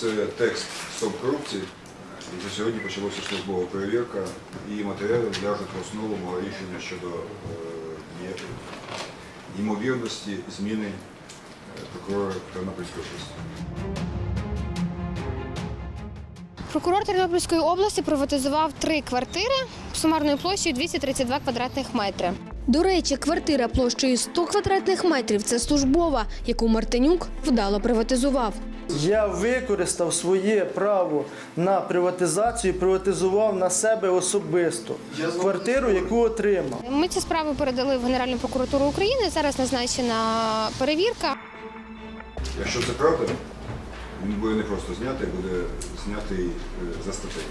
Це текст «Стоп корупції». І вже сьогодні почалася службова перевірка і матеріали ляжуть в основу мого рішення щодо е, ймовірності зміни е, прокурора Тернопільської області. Прокурор Тернопільської області приватизував три квартири сумарною площею 232 квадратних метри. До речі, квартира площею 100 квадратних метрів це службова, яку Мартинюк вдало приватизував. Я використав своє право на приватизацію приватизував на себе особисто квартиру, яку отримав. Ми ці справу передали в Генеральну прокуратуру України. Зараз назначена перевірка. Якщо це правда, він буде не просто знятий, буде знятий е, за статтею.